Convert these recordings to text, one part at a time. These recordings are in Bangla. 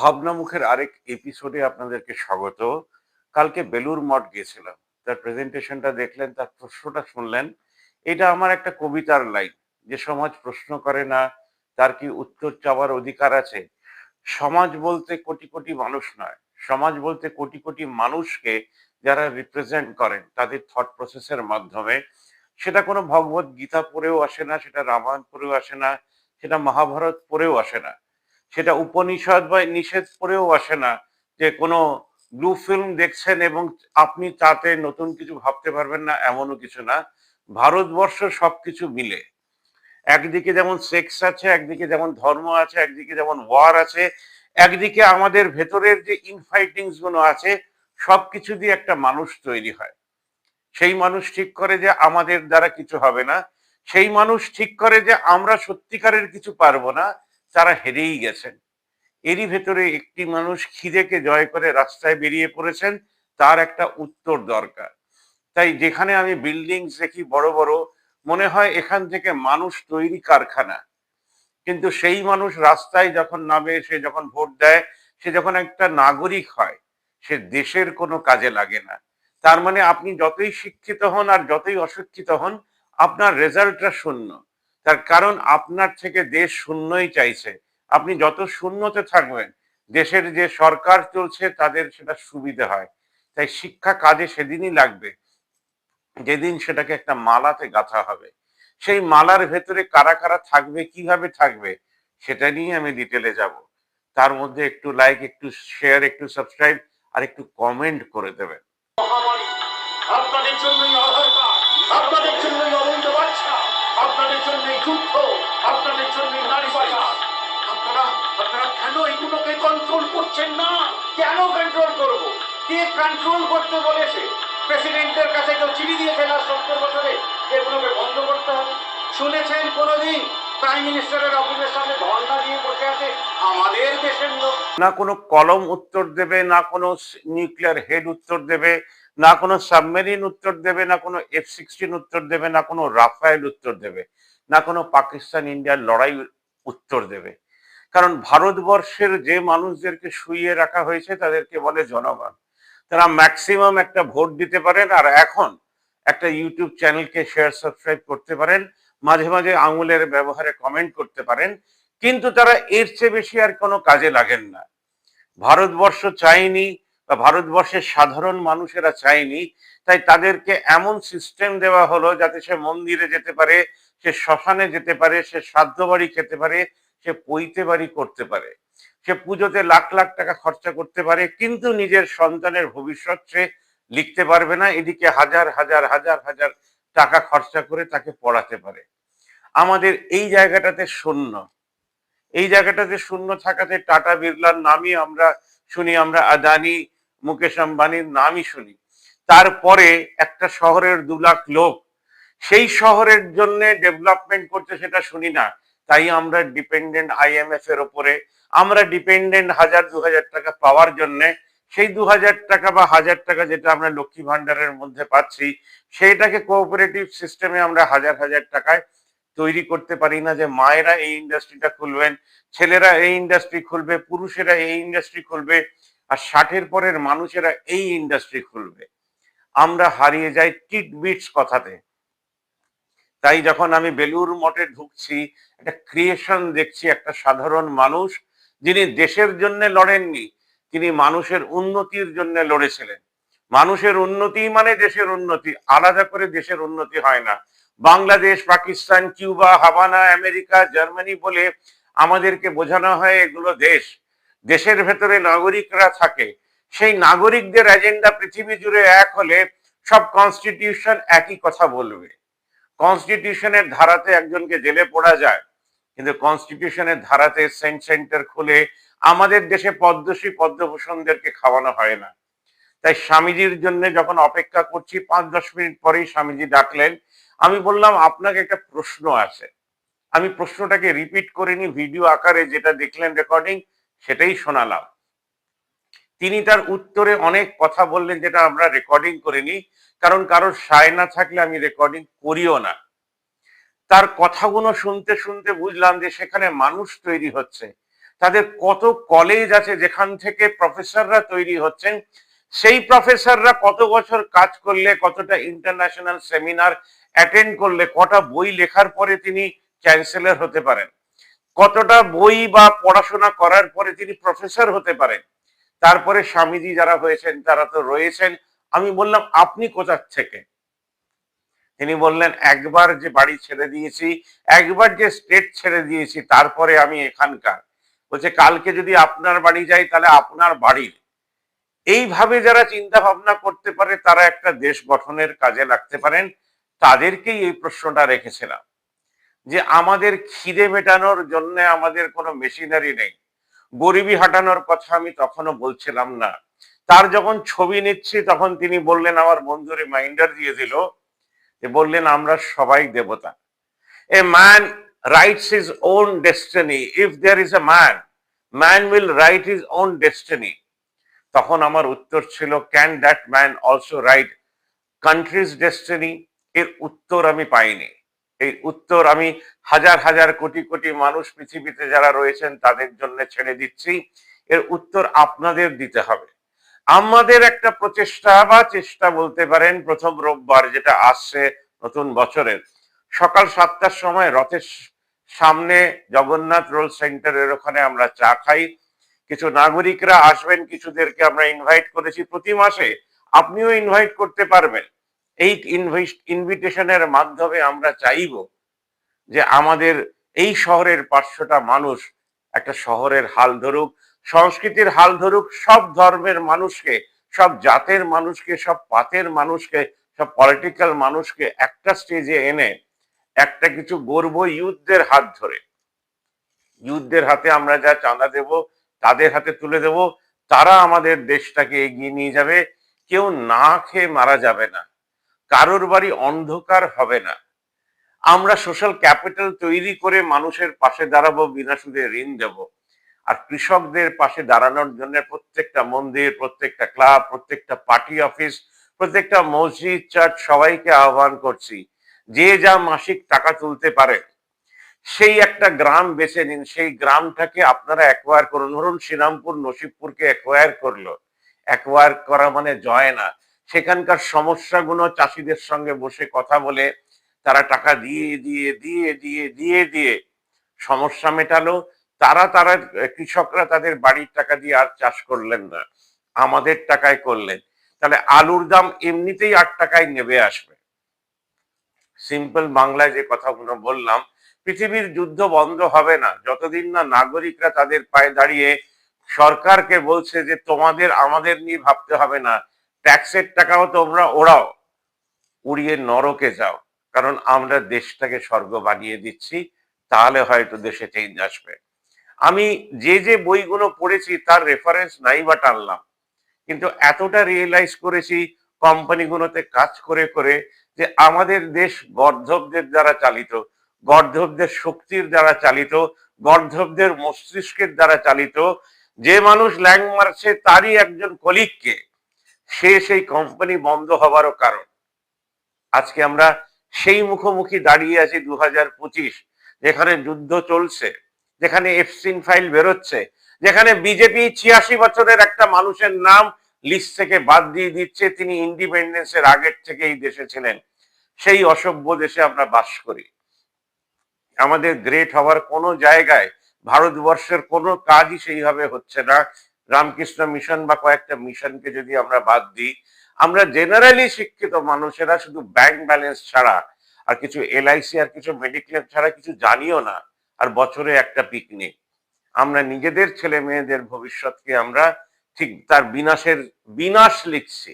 ভাবনামুখের আরেক এপিসোডে আপনাদেরকে স্বাগত। কালকে বেলুর মঠ গিয়েছিলাম। তার প্রেজেন্টেশনটা দেখলেন, তার প্রশ্নটা শুনলেন। এটা আমার একটা কবিতার লাইন যে সমাজ প্রশ্ন করে না, তার কি উত্তর চাওয়ার অধিকার আছে? সমাজ বলতে কোটি কোটি মানুষ নয়। সমাজ বলতে কোটি কোটি মানুষকে যারা রিপ্রেজেন্ট করেন, তাদের থট প্রসেসের মাধ্যমে। সেটা কোনো ভগবত গীতা পড়েও আসে না, সেটা রামায়ণ পড়েও আসে না, সেটা মহাভারত পড়েও আসে না। সেটা উপনিষদ বা নিষেধ পড়েও আসে না যে কোনো ব্লু ফিল্ম দেখছেন এবং আপনি তাতে নতুন কিছু ভাবতে পারবেন না, এমনও কিছু না। ভারতবর্ষ সবকিছু মিলে। একদিকে যেমন সেক্স আছে, একদিকে যেমন ধর্ম আছে, একদিকে যেমন ওয়ার আছে, একদিকে আমাদের ভেতরের যে ইনফাইটিংসগুলো আছে, সবকিছু দিয়ে একটা মানুষ তৈরি হয়। সেই মানুষ ঠিক করে যে আমাদের দ্বারা কিছু হবে না, সেই মানুষ ঠিক করে যে আমরা সত্যিকারের কিছু পারব না তারা হেরেই গেছেন। এরই ভেতরে একটি মানুষ খিদেকে জয় করে রাস্তায় বেরিয়ে পড়েছেন, তার একটা উত্তর দরকার। তাই যেখানে আমি বিল্ডিং দেখি বড় বড়, মনে হয় এখান থেকে মানুষ তৈরি কারখানা। কিন্তু সেই মানুষ রাস্তায় যখন নামে, সে যখন ভোট দেয়, সে যখন একটা নাগরিক হয়, সে দেশের কোনো কাজে লাগে না। তার মানে আপনি যতই শিক্ষিত হন আর যতই অশিক্ষিত হন, আপনার রেজাল্টটা শূন্য। তার কারণ আপনার থেকে দেশ শূন্যই চাইছে। আপনি যত শূন্যতে থাকবেন, দেশের যে সরকার চলছে তাদের সেটা সুবিধা হয়। তাই শিক্ষা কাজে সেদিনই লাগবে, যেদিন সেটাকে একটা মালাতে গাঁথা হবে। সেই মালার ভেতরে কারা কারা থাকবে, কীভাবে থাকবে, সেটা নিয়ে আমি ডিটেলে যাব। তার মধ্যে একটু লাইক একটু শেয়ার একটু সাবস্ক্রাইব আর একটু কমেন্ট করে দেবেন। আপনাদের অহংকার, আপনাদের আপনাদের শুনেছেন কোনোদিন? প্রাইম মিনিস্টারের অফিসের সামনে ধর্ণা দিয়ে বসে আছে আমাদের দেশের লোক। না কোনো কলম উত্তর দেবে, না কোনো নিউক্লিয়ার হেড উত্তর দেবে না কোনো সাবমেরিন উত্তর দেবে, না কোনো এফ সিক্সটিন উত্তর দেবে, না কোনো রাফায়েল উত্তর দেবে, না কোনো পাকিস্তান ইন্ডিয়ার লড়াই উত্তর দেবে। কারণ ভারতবর্ষের যে মানুষদেরকে শুইয়ে রাখা হয়েছে তাদেরকে বলে জনগণ। তারা ম্যাক্সিমাম একটা ভোট দিতে পারেন আর এখন একটা ইউটিউব চ্যানেলকে শেয়ার সাবস্ক্রাইব করতে পারেন, মাঝে মাঝে আঙুলের ব্যবহারে কমেন্ট করতে পারেন, কিন্তু তারা এর চেয়ে বেশি আর কোনো কাজে লাগেন না। ভারতবর্ষ চায়নি বা ভারতবর্ষের সাধারণ মানুষেরা চায়নি, তাই তাদেরকে এমন সিস্টেম দেওয়া হলো যাতে সে মন্দিরে যেতে পারে, সে শ্মশানে যেতে পারে, সে সাধ্য বাড়ি খেতে পারে, সে পৈতে বাড়ি করতে পারে। সে পুজোতে লাখ লাখ টাকা খরচা করতে পারে, কিন্তু নিজের সন্তানের ভবিষ্যৎ সে লিখতে পারবে না, এদিকে হাজার হাজার হাজার হাজার টাকা খরচা করে তাকে পড়াতে পারে। আমাদের এই জায়গাটাতে শূন্য। এই জায়গাটাতে শূন্য থাকাতে টাটা বিড়লার নামই আমরা শুনি, আমরা আদানি মুকেশ আম্বানির নামই শুনি। তারপরে একটা শহরের দু লাখ লোক, সেই শহরের জন্য ডেভেলপমেন্ট করতে সেটা শুনি না। তাই আমরা ডিপেন্ডেন্ট আইএমএফ এর ওপরে, আমরা ডিপেন্ডেন্ট হাজার, দু হাজার টাকা পাওয়ার জন্য, সেই দু হাজার টাকা বা হাজার টাকা যেটা আমরা লক্ষ্মী ভান্ডারের মধ্যে পাচ্ছি, সেইটাকে কোঅপারেটিভ সিস্টেমে আমরা হাজার হাজার টাকায় তৈরি করতে পারি না যে মায়েরা এই ইন্ডাস্ট্রিটা খুলবেন, ছেলেরা এই ইন্ডাস্ট্রি খুলবে, পুরুষেরা এই ইন্ডাস্ট্রি খুলবে, আর ষাটের পরের মানুষেরা এই ইন্ডাস্ট্রি খুলবে। আমরা হারিয়ে যাই টিট বিটস কথাতে। তাই যখন আমি বেলুর মঠে ঢুকছি, একটা ক্রিয়েশন দেখছি, একটা সাধারণ মানুষ, যিনি দেশের জন্য লড়েননি, তিনি মানুষের উন্নতির জন্য লড়েছিলেন। মানুষের উন্নতি মানে দেশের উন্নতি, আলাদা করে দেশের উন্নতি হয় না। Bangladesh, Pakistan, Cuba Havana America, Germany বলে আমাদেরকে বোঝানো হয় এগুলো দেশ। দেশের ভেতরে নাগরিকরা থাকে। সেই নাগরিকদের এজেন্ডা পৃথিবী জুড়ে এক হলে সব কনস্টিটিউশন একই কথা বলবে। কনস্টিটিউশনের ধারাতে একজনকে জেলে পড়া যায়, কিন্তু কনস্টিটিউশনের ধারাতে সেন্ট সেন্টার খুলে আমাদের দেশে পদ্মশ্রী, পদ্মভূষণদেরকে খাওয়ানো হয় না। তাই স্বামীজির জন্য যখন অপেক্ষা করছি, পাঁচ দশ মিনিট পরেই স্বামীজি ডাকলেন। আমি বললাম, আপনাকে একটা প্রশ্ন আছে। আমি প্রশ্নটাকে রিপিট করিনি ভিডিও আকারে যেটা দেখলেন রেকর্ডিং সেটাই শোনালাম। তিনি তার উত্তরে অনেক কথা বললেন যেটা আমরা রেকর্ডিং করিনি, কারণ কারোর সায় না থাকলে আমি রেকর্ডিং করিও না। তার কথাগুলো শুনতে শুনতে বুঝলাম যে সেখানে মানুষ তৈরি হচ্ছে। তাদের কত কলেজ আছে যেখান থেকে প্রফেসররা তৈরি হচ্ছেন সেই প্রফেসররা কত বছর কাজ করলে, কতটা ইন্টারন্যাশনাল সেমিনার অ্যাটেন্ড করলে, কটা বই লেখার পরে তিনি চ্যান্সেলর হতে পারেন? কতটা বই বা পড়াশোনা করার পরে তিনি প্রফেসর হতে পারেন? তারপরে স্বামীজি যারা হয়েছেন, তারা তো রয়েছেন। আমি বললাম, আপনি কোথার থেকে? তিনি বললেন, একবার যে বাড়ি ছেড়ে দিয়েছি, একবার যে স্টেট ছেড়ে দিয়েছি, তারপরে আমি এখানকার। বলছে, কালকে যদি আপনার বাড়ি যাই, তাহলে আপনার বাড়ির। এইভাবে যারা চিন্তা ভাবনা করতে পারে, তারা একটা দেশ গঠনের কাজে লাগতে পারেন। তাদেরকেই এই প্রশ্নটা রেখেছিলাম। যে আমাদের খিদে মেটানোর জন্য আমাদের কোনো মেশিনারি নেই। গরিবি হাঁটানোর কথা আমি তখনও বলছিলাম না। তার যখন ছবি নিচ্ছি, তখন তিনি বললেন, আমার বন্ধু রিমাইন্ডার দিয়ে দিল যে বললেন, আমরা সবাই দেবতা। A man writes his own destiny if there is a man man will write his own destiny তখন আমার উত্তর ছিল can that man also write country's destiny এর উত্তর আমি পাইনি। এই উত্তর আমি হাজার হাজার কোটি কোটি মানুষ পৃথিবীতে যারা রয়েছেন তাদের জন্য ছেড়ে দিচ্ছি। এর উত্তর আপনাদের দিতে হবে। আমাদের একটা প্রচেষ্টা বা চেষ্টা বলতে পারেন, প্রথম রোববার যেটা আসছে নতুন বছরের সকাল সাতটার সময় রথের সামনে জগন্নাথ রোল সেন্টারের ওখানে আমরা চা খাই। কিছু নাগরিকরা আসবেন, কিছুদেরকে আমরা ইনভাইট করেছি। প্রতি মাসে আপনিও ইনভাইট করতে পারবেন। এই ইনভিটেশনের মাধ্যমে আমরা চাইব যে আমাদের এই শহরের পাঁচশোটা মানুষ একটা শহরের হাল ধরুক, সংস্কৃতির হাল ধরুক, সব ধর্মের মানুষকে, সব জাতের মানুষকে, সব পাতের মানুষকে, সব পলিটিক্যাল মানুষকে একটা স্টেজে এনে একটা কিছু গর্ব ইউথদের হাত ধরে। ইউথদের হাতে আমরা যা চাঁদা দেব তাদের হাতে তুলে দেব, তারা আমাদের দেশটাকে এগিয়ে নিয়ে যাবে, কেউ না খেয়ে মারা যাবে না, কারোর বাড়ি অন্ধকার হবে না। আমরা সোশ্যাল ক্যাপিটাল তৈরি করে মানুষের পাশে দাঁড়াবো বিনা সুদে ঋণ দেব, আর কৃষকদের পাশে দাঁড়ানোর জন্য প্রত্যেকটা মন্দির, প্রত্যেকটা ক্লাব, প্রত্যেকটা পার্টি অফিস, প্রত্যেকটা মসজিদ, চার্চ সবাইকে আহ্বান করছি, যে যা মাসিক টাকা তুলতে পারে সেই একটা গ্রাম বেছে নিন, সেই গ্রামটাকে আপনারা অ্যাকোয়ার করুন। ধরুন শ্রীরামপুর নসিবপুরকে অ্যাকোয়ার করল। অ্যাকোয়ার করা মানে জয় না। সেখানকার সমস্যাগুলো চাষিদের সঙ্গে বসে কথা বলে, তারা টাকা দিয়ে দিয়ে দিয়ে দিয়ে দিয়ে দিয়ে সমস্যা মেটালো। তারা তারা কৃষকরা তাদের বাড়ির টাকা দিয়ে আর চাষ করলেন না। আমাদের টাকায় করলেন। তাহলে আলুর দাম এমনিতেই আট টাকায় নেবে আসবে। সিম্পল বাংলায় যে কথাগুলো বললাম পৃথিবীর যুদ্ধ বন্ধ হবে না। যতদিন না নাগরিকরা তাদের পায়ে দাঁড়িয়ে সরকারকে বলছে যে তোমাদের, আমাদের নিয়ে ভাবতে হবে না, ট্যাক্সের টাকাও তোমরা ওড়াও, উড়িয়ে নরকে যাও। কারণ আমরা দেশটাকে স্বর্গ বানিয়ে দিচ্ছি, তাহলে হয়তো দেশে চেঞ্জ আসবে। আমি যে যে বইগুলো পড়েছি, তার রেফারেন্স নাই বা টানলাম। কিন্তু এতটা রিয়েলাইজ করেছি কোম্পানিগুলোতে কাজ করে করে যে আমাদের দেশ বর্ধকদের দ্বারা চালিত। গর্ধবদের শক্তির দ্বারা চালিত, গর্ধবদের মস্তিষ্কের দ্বারা চালিত, যে মানুষ ল্যাং মারছে তারই একজন কলিগকে, সে সেই কোম্পানি বন্ধ হবারও কারণ। আজকে আমরা সেই মুখোমুখি দাঁড়িয়ে আছি দু হাজার পঁচিশ, যেখানে যুদ্ধ চলছে, যেখানে এফসিন ফাইল বেরোচ্ছে, যেখানে বিজেপি ছিয়াশি বছরের একটা মানুষের নাম লিস্ট থেকে বাদ দিয়ে দিচ্ছে, তিনি ইন্ডিপেন্ডেন্সের আগের থেকেই দেশে ছিলেন। সেই অসভ্য দেশে আমরা বাস করি। আমাদের গ্রেট হওয়ার কোনো জায়গায় ভারতবর্ষের কোনো কাজই সেইভাবে হচ্ছে না। রামকৃষ্ণ মিশন বা কয়েকটা মিশনকে যদি আমরা বাদ দিই, আমরা জেনারেলি শিক্ষিত মানুষেরা শুধু ব্যাংক ব্যালেন্স ছাড়া আর কিছু এলআইসি আর কিছু মেডিক্লেম ছাড়া কিছু জানিও না আর বছরে একটা পিকনিক আমরা নিজেদের ছেলে মেয়েদের ভবিষ্যৎকে আমরা ঠিক তার বিনাশের, বিনাশ লিখছি।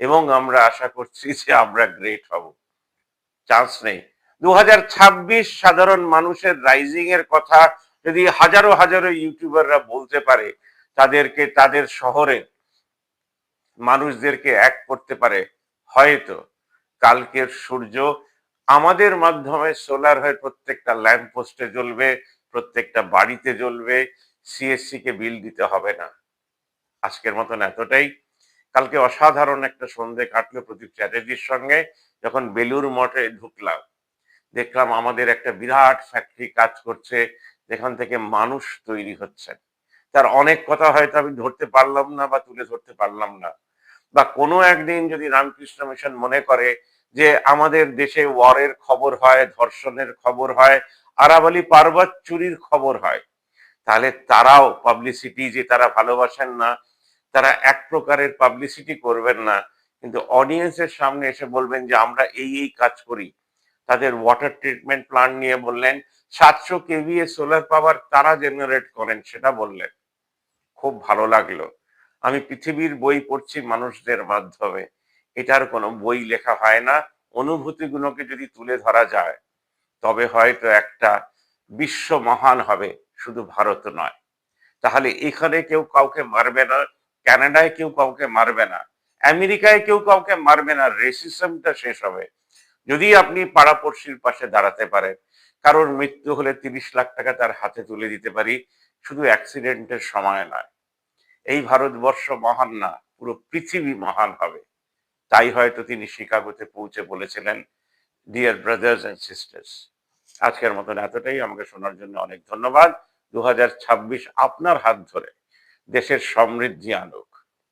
এবং আমরা আশা করছি যে আমরা গ্রেট হব। চান্স নেই। দু হাজার ছাব্বিশ সাধারণ মানুষের রাইজিং এর কথা যদি হাজারো হাজারো ইউটিউবাররা বলতে পারে, তাদেরকে, তাদের শহরে মানুষদেরকে এক করতে পারে, হয়তো কালকের সূর্য আমাদের মাধ্যমে সোলার হয়ে প্রত্যেকটা ল্যাম্প পোস্টে জ্বলবে, প্রত্যেকটা বাড়িতে জ্বলবে সিএসসি কে বিল দিতে হবে না। আজকের মতন এতটাই। কালকে অসাধারণ একটা সন্ধে কাটলো প্রদীপ চ্যাটার্জির সঙ্গে, যখন বেলুর মঠে ঢুকলাম। দেখলাম আমাদের একটা বিরাট ফ্যাক্টরি কাজ করছে, যেখান থেকে মানুষ তৈরি হচ্ছেন তার অনেক কথা হয়তো আমি ধরতে পারলাম না বা তুলে ধরতে পারলাম না। বা কোনো একদিন যদি রামকৃষ্ণ মিশন মনে করে যে আমাদের দেশে ওয়ারের খবর হয়, ধর্ষণের খবর হয়, আরাবলি পার্বত চুরির খবর হয়, তাহলে তারাও পাবলিসিটি যে তারা ভালোবাসেন না, তারা এক প্রকারের পাবলিসিটি করবেন না। কিন্তু অডিয়েন্সের সামনে এসে বলবেন যে আমরা এই এই কাজ করি। তাদের ওয়াটার ট্রিটমেন্ট প্ল্যান্ট নিয়ে বললেন, সাতশো কেভিএ সোলার পাওয়ার তারা জেনারেট করেন সেটা বললেন। খুব ভালো লাগল। আমি পৃথিবীর বই পড়ছি মানুষদের মাধ্যমে। এটার কোনো বই লেখা হয় না। অনুভূতিগুলোকে যদি তুলে ধরা যায়, তবে হয়তো একটা বিশ্ব মহান হবে, শুধু ভারত নয়। তাহলে এখানে কেউ কাউকে মারবে না, কানাডায় কেউ কাউকে মারবে না, আমেরিকায় কেউ কাউকে মারবে না রেসিজমটা শেষ হবে। যদি আপনি পাড়াপড়শির পাশে দাঁড়াতে পারেন, কারোর মৃত্যু হলে তিরিশ লাখ টাকা তার হাতে তুলে দিতে পারি, শুধু অ্যাক্সিডেন্টের সময় নয়। এই ভারতবর্ষ মহান না, পুরো পৃথিবী মহান হবে। তাই হয়তো তিনি শিকাগোতে পৌঁছে বলেছিলেন ডিয়ার ব্রাদার্স অ্যান্ড সিস্টার্স আজকের মতন এতটাই। আমাকে শোনার জন্য অনেক ধন্যবাদ। দু হাজার ছাব্বিশ আপনার হাত ধরে দেশের সমৃদ্ধি আনুক।